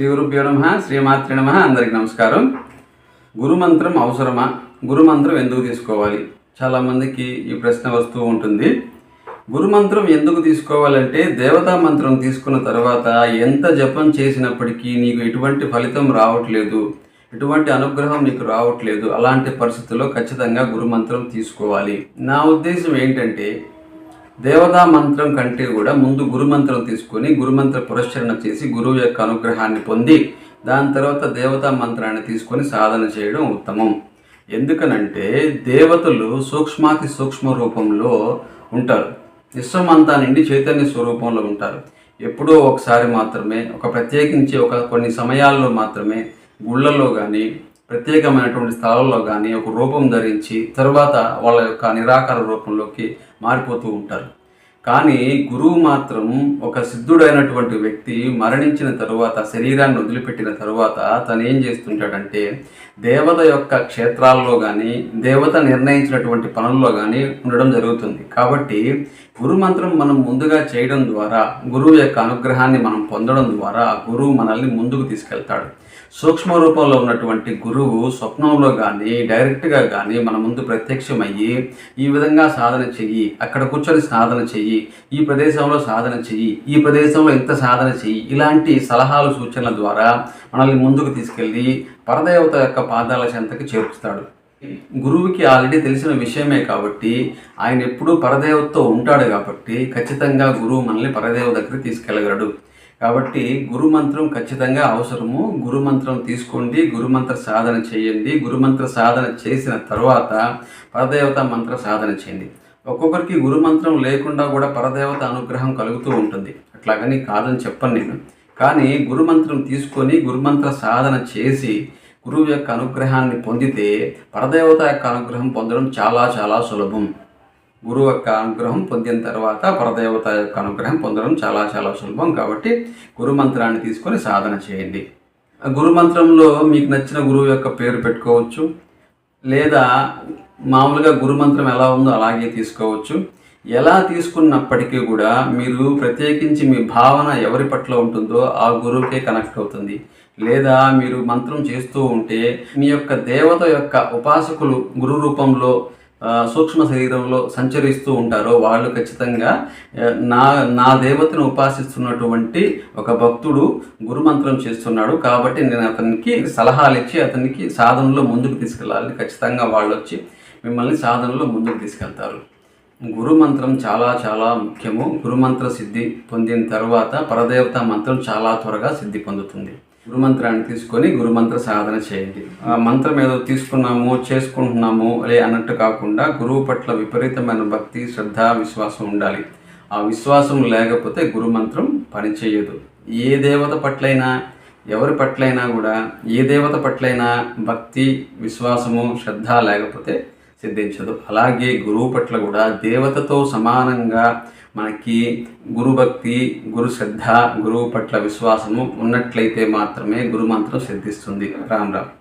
శ్రీ గురుభ్యో నమ శ్రీమాత్రి నమ అందరికి నమస్కారం. గురుమంత్రం అవసరమా? గురుమంత్రం ఎందుకు తీసుకోవాలి? చాలామందికి ఈ ప్రశ్న వస్తూ ఉంటుంది. గురుమంత్రం ఎందుకు తీసుకోవాలంటే దేవతా మంత్రం తీసుకున్న తర్వాత ఎంత జపం చేసినప్పటికీ నీకు ఎటువంటి ఫలితం రావట్లేదు. ఎటువంటి అనుగ్రహం నీకు రావట్లేదు. అలాంటి పరిస్థితుల్లో ఖచ్చితంగా గురుమంత్రం తీసుకోవాలి. నా ఉద్దేశం ఏంటంటే దేవతా మంత్రం కంటే కూడా ముందు గురుమంత్రం తీసుకొని గురుమంత్ర పురస్చరణ చేసి గురువు యొక్క అనుగ్రహాన్ని పొంది దాని తర్వాత దేవతా మంత్రాన్ని తీసుకొని సాధన చేయడం ఉత్తమం. ఎందుకనంటే దేవతలు సూక్ష్మాతి సూక్ష్మ రూపంలో ఉంటారు. విశ్వమంతా నిండి చైతన్య స్వరూపంలో ఉంటారు. ఎప్పుడో ఒకసారి మాత్రమే ఒక ప్రత్యేకించి ఒక కొన్ని సమయాల్లో మాత్రమే గుళ్ళల్లో కానీ ప్రత్యేకమైనటువంటి స్థలాల్లో కానీ ఒక రూపం ధరించి తర్వాత వాళ్ళ యొక్క నిరాకార రూపంలోకి మారిపోతూ ఉంటారు. కానీ గురువు మాత్రం ఒక సిద్ధుడైనటువంటి వ్యక్తి మరణించిన తరువాత శరీరాన్ని వదిలిపెట్టిన తరువాత తను ఏం చేస్తుంటాడంటే దేవత యొక్క క్షేత్రాల్లో కానీ దేవత నిర్ణయించినటువంటి పనుల్లో కానీ ఉండడం జరుగుతుంది. కాబట్టి గురు మంత్రం మనం ముందుగా చేయడం ద్వారా గురువు యొక్క అనుగ్రహాన్ని మనం పొందడం ద్వారా గురువు మనల్ని ముందుకు తీసుకెళ్తాడు. సూక్ష్మ రూపంలో ఉన్నటువంటి గురువు స్వప్నంలో కానీ డైరెక్ట్గా కానీ మన ముందు ప్రత్యక్షమయ్యి ఈ విధంగా సాధన చెయ్యి అక్కడ కూర్చొని సాధన చెయ్యి ఈ ప్రదేశంలో సాధన చెయ్యి ఈ ప్రదేశంలో ఇంత సాధన చెయ్యి ఇలాంటి సలహాలు సూచనల ద్వారా మనల్ని ముందుకు తీసుకెళ్ళి పరదేవత యొక్క పాదాల చెంతకి చేర్చుతాడు. గురువుకి ఆల్రెడీ తెలిసిన విషయమే కాబట్టి ఆయన ఎప్పుడూ పరదేవతతో ఉంటాడు కాబట్టి ఖచ్చితంగా గురువు మనల్ని పరదేవ దగ్గరికి తీసుకెళ్ళగలడు. కాబట్టి గురుమంత్రం ఖచ్చితంగా అవసరము. గురుమంత్రం తీసుకోండి గురుమంత్ర సాధన చేయండి. గురుమంత్ర సాధన చేసిన తర్వాత పరదేవత మంత్ర సాధన చేయండి. ఒక్కొక్కరికి గురుమంత్రం లేకుండా కూడా పరదేవత అనుగ్రహం కలుగుతూ ఉంటుంది. అట్లాగని కాదని చెప్పను నేను. కానీ గురుమంత్రం తీసుకొని గురుమంత్ర సాధన చేసి గురువు యొక్క అనుగ్రహాన్ని పొందితే పరదేవత యొక్క అనుగ్రహం పొందడం చాలా చాలా సులభం. గురువు యొక్క అనుగ్రహం పొందిన తర్వాత పరదేవత యొక్క అనుగ్రహం పొందడం చాలా చాలా సులభం. కాబట్టి గురు మంత్రాన్ని తీసుకొని సాధన చేయండి. గురుమంత్రంలో గురు మంత్రంలో మీకు నచ్చిన గురువు యొక్క పేరు పెట్టుకోవచ్చు. లేదా మామూలుగా గురు మంత్రం ఎలా ఉందో అలాగే తీసుకోవచ్చు. ఎలా తీసుకున్నప్పటికీ కూడా మీరు ప్రత్యేకించి మీ భావన ఎవరి పట్ల ఉంటుందో ఆ గురువుకే కనెక్ట్ అవుతుంది. లేదా మీరు మంత్రం చేస్తూ ఉంటే మీ యొక్క దేవత యొక్క ఉపాసకులు గురు రూపంలో సూక్ష్మ శరీరంలో సంచరిస్తూ ఉంటారో వాళ్ళు ఖచ్చితంగా నా నా దేవతను ఉపాసిస్తున్నటువంటి ఒక భక్తుడు గురుమంత్రం చేస్తున్నాడు కాబట్టి నేను అతనికి సలహాలు ఇచ్చి అతనికి సాధనలో ముందుకు తీసుకెళ్ళాలి ఖచ్చితంగా వాళ్ళు వచ్చి మిమ్మల్ని సాధనలో ముందుకు తీసుకెళ్తారు. గురుమంత్రం చాలా చాలా ముఖ్యము. గురుమంత్ర సిద్ధి పొందిన తర్వాత పరదేవత మంత్రం చాలా త్వరగా సిద్ధి పొందుతుంది. గురుమంత్రాన్ని తీసుకొని గురుమంత్ర సాధన చేయండి. ఆ మంత్రం ఏదో తీసుకున్నాము చేసుకుంటున్నాము లే అన్నట్టు కాకుండా గురువు పట్ల విపరీతమైన భక్తి శ్రద్ధ విశ్వాసం ఉండాలి. ఆ విశ్వాసం లేకపోతే గురుమంత్రం పనిచేయదు. ఏ దేవత పట్లైనా ఎవరి పట్లైనా కూడా ఏ దేవత పట్లైనా భక్తి విశ్వాసము శ్రద్ధ లేకపోతే సిద్ధించదు. అలాగే గురువు పట్ల కూడా దేవతతో సమానంగా మనకి గురుభక్తి గురు శ్రద్ధ గురువు పట్ల విశ్వాసము ఉన్నట్లయితే మాత్రమే గురుమంత్రం సిద్ధిస్తుంది. రామ్ రామ్.